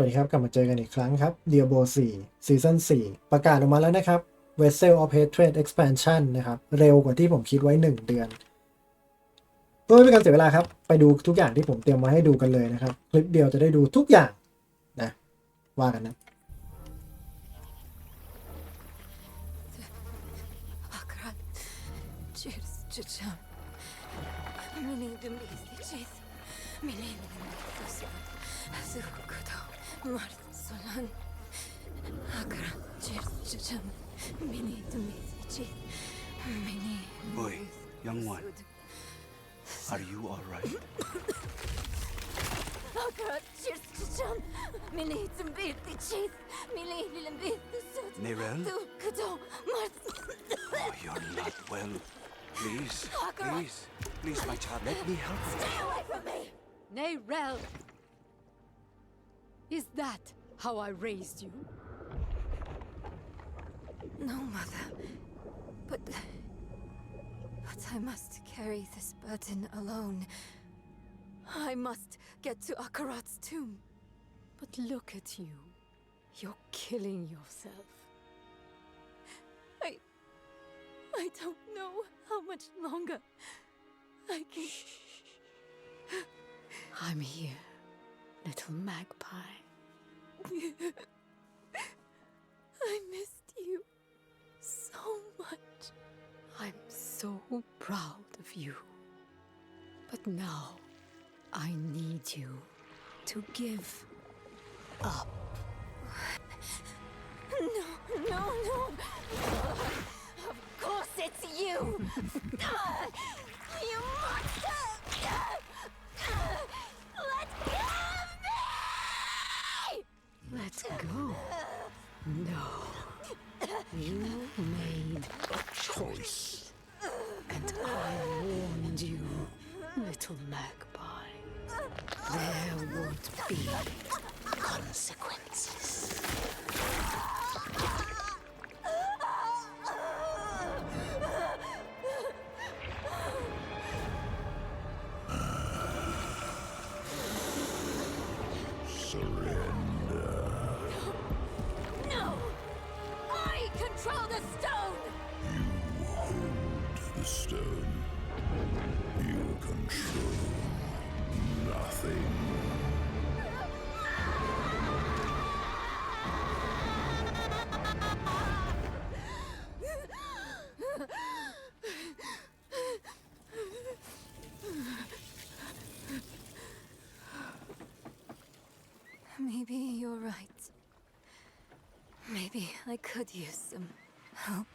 วัสดีครับ กลับมาเจอกันอีกครั้งครับ Diablo 4 Season 4 ประกาศออกมาแล้วนะครับ Vessel of Hatred Expansion นะครับ เร็วกว่าที่ผมคิดไว้ 1 เดือนเพื่อไม่เป็นการเสียเวลาครับ ไปดูทุกอย่างที่ผมเตรียมมาให้ดูกันเลยนะครับ คลิปเดียวจะได้ดูทุกอย่างนะว่ากันนะ Akkurat. Milena Martusa, Zukukudo, Martusolan, Akra, Chirchacham, Mini Dumizichi, Mini. Boy, young one, are you all right? Akra, Chirchacham, Mini Dumizichi, Mini Lilambithusud, Nirel? Zukudo, Martus. Oh, you're not well. Please, please, please, my child, let me help you. Stay away from me! Nayrel! Is that how I raised you? No, Mother. But. But I must carry this burden alone. I must get to Akarat's tomb. But look at you. You're killing yourself. I. I don't know how much longer I can. I'm here, little magpie. I missed you so much. I'm so proud of you. But now, I need you to give up. Little magpie. There would be consequences. Nothing. Maybe you're right. Maybe I could use some help.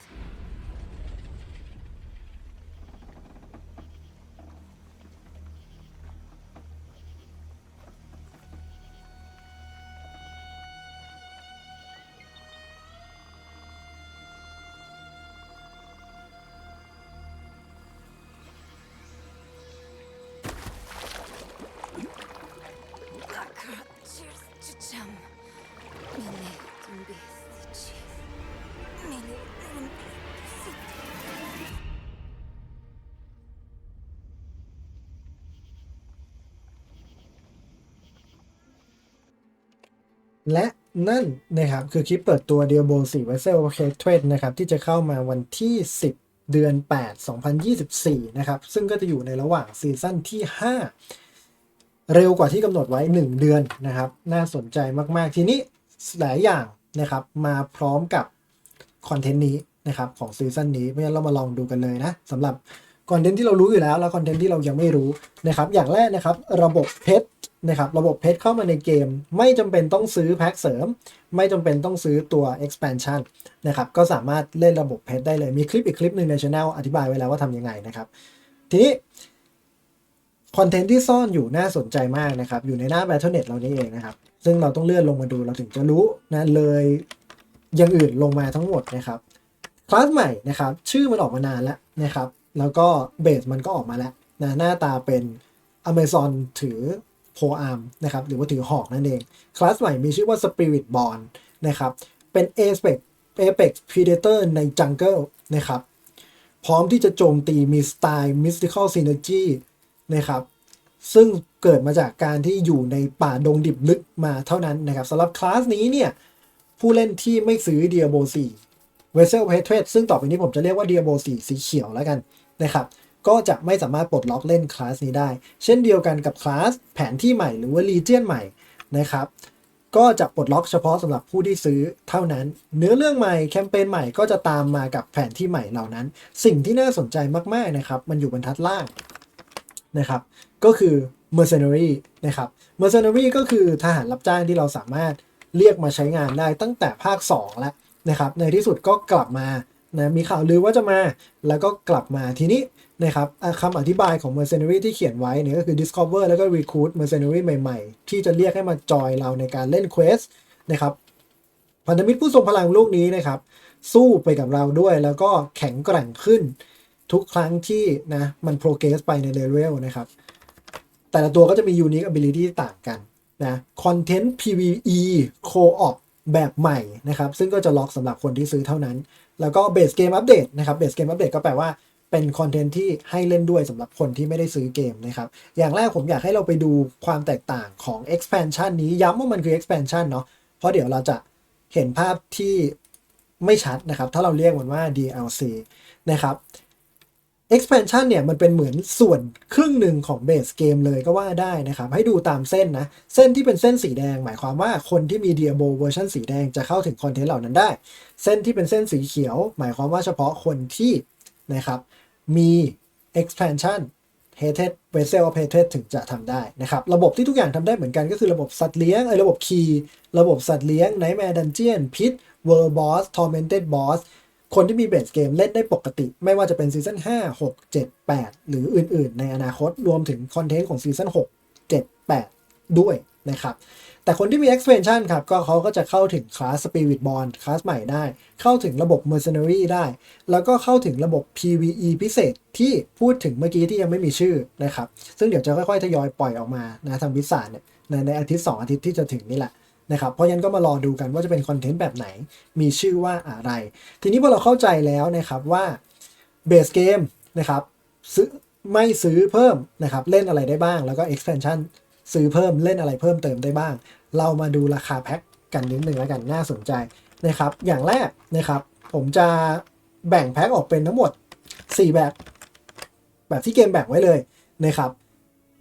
และนั่นนะครับคือคลิปเปิดตัว Diablo 4 Vessel of Hatred นะครับที่จะเข้ามาวันที่ 10 เดือน 8 2024 นะครับ ซึ่งก็จะอยู่ในระหว่างซีซั่นที่ 5 เร็วกว่าที่กำหนดไว้ 1 เดือนนะครับ น่าสนใจมาก ๆ ทีนี้หลายอย่างนะครับมาพร้อมกับคอนเทนต์นี้นะครับของซีซั่นนี้เพราะฉะนั้นเรามาลองดูกันเลยนะสำหรับคอนเทนต์ที่เรารู้อยู่แล้ว แล้วคอนเทนต์ที่เรายังไม่รู้นะครับอย่างแรกนะครับระบบเพชร นะครับระบบเพชรเข้ามาในเกม ไม่จำเป็นต้องซื้อแพ็คเสริม ไม่จำเป็นต้องซื้อตัว expansion นะครับก็สามารถเล่นระบบเพชรได้เลยมีคลิปอีกคลิปหนึ่งในช anel อธิบายไว้แล้วว่าทำยังไงนะครับ ทีนี้คอนเทนต์ที่ซ่อนอยู่น่าสนใจมากนะครับ อยู่ในหน้า Battle.net เรานี่เองนะครับ ซึ่งเราต้องเลื่อนลงมาดูเราถึงจะรู้นะเลยอย่างอื่นลงมาทั้งหมดนะครับคลาสใหม่นะครับ ชื่อมันออกมานานแล้วนะครับ แล้วก็เบสมันก็ออกมาแล้วนะหน้าตาเป็น Amazon ถือ โพอาร์มนะครับหรือว่าถือหอกนั่นเองคลาสใหม่มีชื่อว่า Spirit Born นะครับเป็น Apex Apex Predator ใน Jungle นะครับพร้อมที่จะโจมตีมีสไตล์ Mystical Synergy นะครับซึ่งเกิดมาจากการที่อยู่ในป่าดงดิบลึกมาเท่านั้นนะครับสำหรับคลาสนี้เนี่ยผู้เล่นที่ไม่ซื้อ Diablo 4 Vessel Hatred ซึ่งต่อไปนี้ผมจะเรียกว่า Diablo 4 สีเขียวแล้วกันนะครับ ก็จะไม่สามารถปลดล็อกเล่นคลาสนี้ได้ เช่นเดียวกันกับคลาสแผนที่ใหม่หรือว่า Legion ใหม่นะครับ ก็จะปลดล็อกเฉพาะสำหรับผู้ที่ซื้อเท่านั้น เนื้อเรื่องใหม่แคมเปญใหม่ก็จะตามมากับแผนที่ใหม่เหล่านั้น สิ่งที่น่าสนใจมากๆนะครับ มันอยู่บรรทัดล่างนะครับ ก็คือ mercenary นะครับ mercenary ก็คือทหารรับจ้างที่เราสามารถเรียกมาใช้งานได้ตั้งแต่ภาค 2 แล้วนะครับ ในที่สุดก็กลับมา นะมีข่าวลือว่าจะมาแล้วก็กลับมาทีนี้นะครับคำอธิบายของ mercenary ที่เขียนไว้เนี่ยก็คือ discover แล้วก็ recruit mercenary ใหม่ๆ ที่จะเรียกให้มาจอยเราในการเล่น quest นะครับพันธมิตรผู้ทรงพลังลูกนี้นะครับ สู้ไปกับเราด้วยแล้วก็แข็งแกร่งขึ้นทุกครั้งที่นะมันโปรเกรสไปในเลเวลนะครับ แต่ละตัวก็จะมี unique ability ต่างกันนะคอนเทนต์ PVE Co-op แบบใหม่นะครับ ซึ่งก็จะล็อกสำหรับคนที่ซื้อเท่านั้น แล้วก็เบสเกมอัปเดตนะครับเบสเกมอัปเดตก็แปลว่าเป็นคอนเทนต์ที่ให้เล่นด้วยสำหรับคนที่ไม่ได้ซื้อเกมนะครับ อย่างแรกผมอยากให้เราไปดูความแตกต่างของ expansion นี้ย้ำว่ามันคือ expansion เนาะเพราะเดี๋ยวเราจะเห็นภาพที่ไม่ชัดนะครับ ถ้าเราเรียกมันว่า DLC นะครับ expansion เนี่ยมันเป็นเหมือนส่วนครึ่งหนึ่งของเบสเกมเลยก็ว่าได้นะครับ ให้ดูตามเส้นนะ เส้นที่เป็นเส้นสีแดง หมายความว่าคนที่มี Diablo เวอร์ชันสีแดงจะเข้าถึงคอนเทนต์เหล่านั้นได้ เส้นที่เป็นเส้นสีเขียว หมายความว่าเฉพาะคนที่นะครับมี expansion hated vessel of Hated ถึงจะทำได้นะครับ ระบบที่ทุกอย่างทำได้เหมือนกันก็คือระบบสัตว์เลี้ยงไอ้ระบบคีย์ระบบสัตว์เลี้ยง Nightmare Dungeon พิษ World Boss Tormented Boss คนที่มีเบสเกมเล่นได้ปกติ ไม่ว่าจะเป็นซีซั่น5 6 7 8 หรืออื่นๆ ในอนาคตรวมถึงคอนเทนต์ของซีซั่น6 7 8 ด้วยนะครับแต่คนที่มี expansion ครับก็เขาก็จะเข้าถึงคลาส Spirit Bond คลาสใหม่ได้ เข้าถึงระบบ Mercenary ได้ แล้วก็เข้าถึงระบบ PVE พิเศษที่พูดถึงเมื่อกี้ที่ยังไม่มีชื่อนะครับ ซึ่งเดี๋ยวจะค่อยๆ ทยอยปล่อยออกมานะทางวิสาเนี่ยในในอาทิตย์ 2 อาทิตย์ที่จะถึงนี่แหละ นะครับ เพราะฉะนั้นก็มารอดูกันว่าจะเป็นคอนเทนต์แบบไหน มีชื่อว่าอะไร ทีนี้พอเราเข้าใจแล้วนะครับว่าเบสเกมนะครับซื้อไม่ซื้อเพิ่มนะครับเล่นอะไรได้บ้าง แล้วก็ expansion ซื้อเพิ่มเล่นอะไรเพิ่มเติมได้บ้าง เรามาดูราคาแพ็คกันนิดหนึ่งแล้วกันน่าสนใจนะครับ อย่างแรกนะครับ ผมจะแบ่งแพ็คออกเป็นทั้งหมด 4 แบบ แบบที่เกมแบ่งไว้เลยนะครับ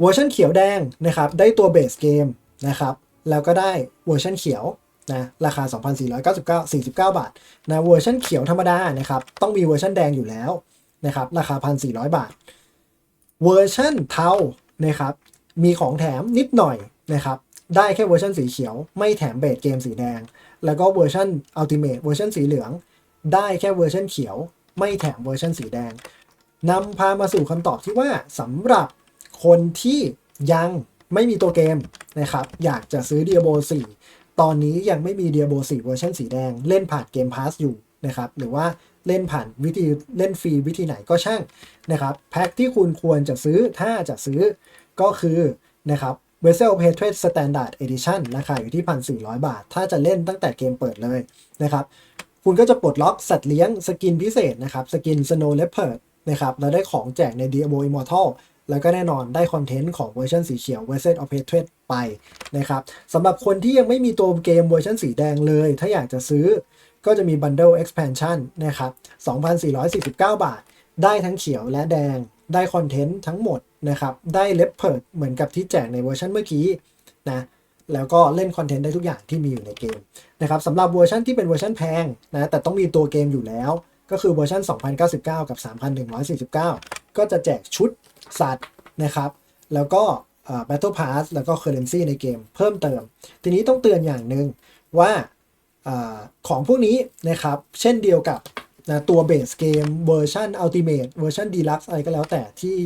เวอร์ชันเขียวแดงนะครับ ได้ตัวเบสเกมนะครับ แล้วก็ได้เวอร์ชันเขียวนะราคา 2,499 49 บาทนะเวอร์ชันเขียวธรรมดานะครับต้องมีเวอร์ชันแดงอยู่แล้วนะครับราคา 1,400 บาท เวอร์ชันเทานะครับมีของแถมนิดหน่อยนะครับได้แค่เวอร์ชันสีเขียว ไม่แถมเบสเกมสีแดง แล้วก็เวอร์ชันอัลติเม e เวอร์ชันสีเหลือง ได้แค่เวอร์ชันเขียว ไม่แถมเวอร์ชันสีแดงนำพามาสู่คำตอบที่ว่าสำหรับคนที่ยัง ไม่มีตัวเกมนะครับ อยากจะซื้อ Diablo 4 ตอนนี้ยังไม่มี Diablo 4 เวอร์ชันสีแดง เล่นผ่านเกมพาสอยู่นะครับ หรือว่าเล่นผ่านวิธีเล่นฟรีวิธีไหนก็ช่างนะครับแพ็คที่คุณควรจะซื้อถ้าจะซื้อก็คือนะครับ Vessel Hatred Standard Edition ราคาอยู่ที่ 1,400 บาท ถ้าจะเล่นตั้งแต่เกมเปิดเลยนะครับ คุณก็จะปลดล็อกสัตว์เลี้ยงสกินพิเศษนะครับ สกิน Snow Leopard นะครับแล้วได้ของแจกใน Diablo Immortal แล้วก็แน่นอนได้คอนเทนต์ของเวอร์ชันสีเขียว Vessel of Hatred ไปนะครับสำหรับคนที่ยังไม่มีตัวเกมเวอร์ชันสีแดงเลย ถ้าอยากจะซื้อก็จะมี Bundle Expansion นะครับ 2,449 บาท ได้ทั้งเขียวและแดง ได้คอนเทนต์ทั้งหมดนะครับ ได้เล p เพิร์ดเหมือนกับที่แจกในเวอร์ชันเมื่อกี้นะ แล้วก็เล่นคอนเทนต์ได้ทุกอย่างที่มีอยู่ในเกมนะครับสำหรับเวอร์ชันที่เป็นเวอร์ชันแพงนะ แต่ต้องมีตัวเกมอยู่แล้ว ก็คือเวอร์ชัน2099 กับ 3149 ก็จะแจกชุดสัตว์นะครับ แล้วก็ Battle Pass แล้วก็ Currency ในเกมเพิ่มเติม ทีนี้ต้องเตือนอย่างหนึ่งว่าอของพวกนี้นะครับ เช่นเดียวกับนะตัวเบสเกมเวอร์ชันอัลติเม e เวอร์ชันดีลักซ์อะไรก็แล้วแต่ที่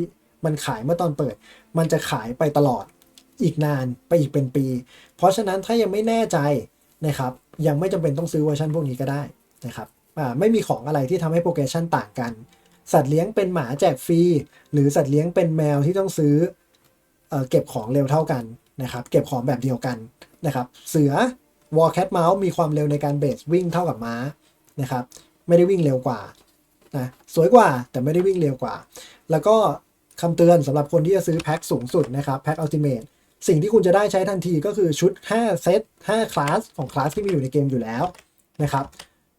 มันขายเมื่อตอนเปิด มันจะขายไปตลอดอีกนานไปอีกเป็นปี เพราะฉะนั้นถ้ายังไม่แน่ใจนะครับ ยังไม่จำเป็นต้องซื้อเวอร์ชันพวกนี้ก็ได้นะครับไม่มีของอะไรที่ทำให้โปรเกรชันต่างกัน สัตว์เลี้ยงเป็นหมาแจกฟรี หรือสัตว์เลี้ยงเป็นแมวที่ต้องซื้อเอเก็บของเร็วเท่ากันนะครับ เก็บของแบบเดียวกันนะครับ เสือวอลแคทเมาส์มีความเร็วในการเบสวิ่งเท่ากับม้านะครับ ไม่ได้วิ่งเร็วกว่านะสวยกว่าแต่ไม่ได้วิ่งเร็วกว่า แล้วก็คำเตือนสำหรับคนที่จะซื้อแพ็คสูงสุดนะครับแพ็คอัลติเมทสิ่งที่คุณจะได้ใช้ทันทีก็คือชุด 5 เซต 5 คลาสของคลาสที่มีอยู่ในเกมอยู่แล้วนะครับ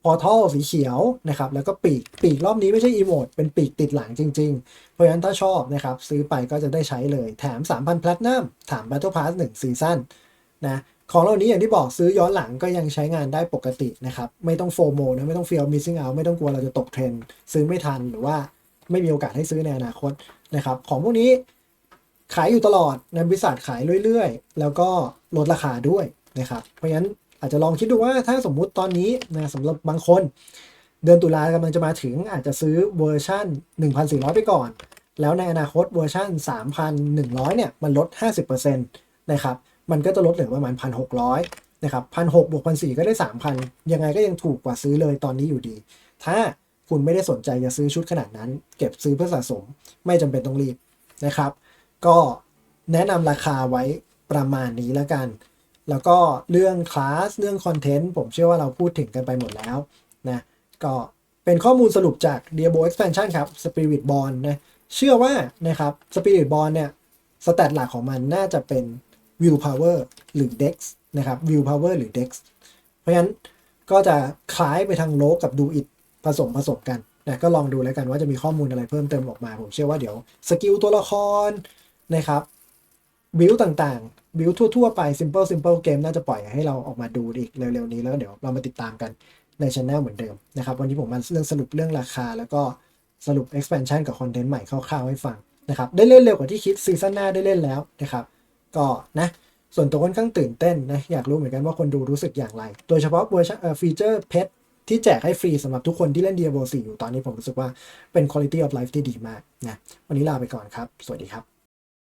พอทัลสีเขียวนะครับแล้วก็ปีกปีกรอบนี้ไม่ใช่อีโมดเป็นปีกติดหลังจริง ๆ เพราะฉะนั้นถ้าชอบนะครับซื้อไปก็จะได้ใช้เลยแถม 3,000 Platinum ถาม Battle Pass 1ซีซั่นนะของเหล่านี้อย่างที่บอกซื้อย้อนหลังก็ยังใช้งานได้ปกตินะครับไม่ต้องโฟโมนะไม่ต้อง feel missing out ไม่ต้องกลัวเราจะตกเทรนซื้อไม่ทันหรือว่าไม่มีโอกาสให้ซื้อในอนาคตนะครับของพวกนี้ขายอยู่ตลอดนะบริษัทขายเรื่อยๆ แล้วก็ลดราคาด้วยนะครับเพราะฉะนั้น อาจจะลองคิดดูว่าถ้าสมมุติตอนนี้นะสำหรับบางคน เดือนตุลากำลังจะมาถึงอาจจะซื้อเวอร์ชัน1,400 ไปก่อน แล้วในอนาคตเวอร์ชัน3,100 เนี่ย มันลด 50%นะครับมันก็จะลดเหลือประมาณ 1,600 นะครับ1,600บวก1,400 ก็ได้ 3,000 ยังไงก็ยังถูกกว่าซื้อเลยตอนนี้อยู่ดี ถ้าคุณไม่ได้สนใจจะซื้อชุดขนาดนั้น เก็บซื้อเพื่อสะสมไม่จำเป็นต้องรีบนะครับ ก็แนะนำราคาไว้ประมาณนี้แล้วกัน แล้วก็เรื่องคลาสเรื่องคอนเทนต์ผมเชื่อว่าเราพูดถึงกันไปหมดแล้วนะก็เป็นข้อมูลสรุปจาก Diablo Expansion ครับ Spirit Born นะเชื่อว่านะครับ Spirit Born เนี่ยสแตทหลักของมันน่าจะเป็น Will Power หรือ Dex นะครับ Will Power หรือ Dex เพราะฉะนั้นก็จะคล้ายไปทางโลกกับดูอิ t ผสมผสมกันนะก็ลองดูแล้วกันว่าจะมีข้อมูลอะไรเพิ่มเติมออกมา ผมเชื่อว่าเดี๋ยวสกิลตัวละครนะครับบิลต่าง บิลทั่ว ๆ ไป simple simple เกมน่าจะปล่อยให้เราออกมาดูอีกเร็ว ๆ นี้แล้วเดี๋ยวเรามาติดตามกันในช anel เหมือนเดิมนะครับ วันนี้ผมมาเรื่องสรุปเรื่องราคา แล้วก็สรุป expansion กับคอนเทนต์ใหม่คร่าวๆให้ฟังนะครับได้เล่นเร็วกว่าที่คิดซีซั่นหน้าได้เล่นแล้วนะครับก็นะส่วนตัวค่อนข้างตื่นเต้นนะอยากรู้เหมือนกันว่าคนดูรู้สึกอย่างไร โดยเฉพาะเวอร์ชันฟีเจอร์เพชรที่แจกให้ฟรีสำหรับทุกคนที่เล่น Diablo 4อยู่ตอนนี้ผมรู้สึกว่าเป็น quality of life ที่ดีมากนะวันนี้ลาไปก่อนครับ สวัสดีครับ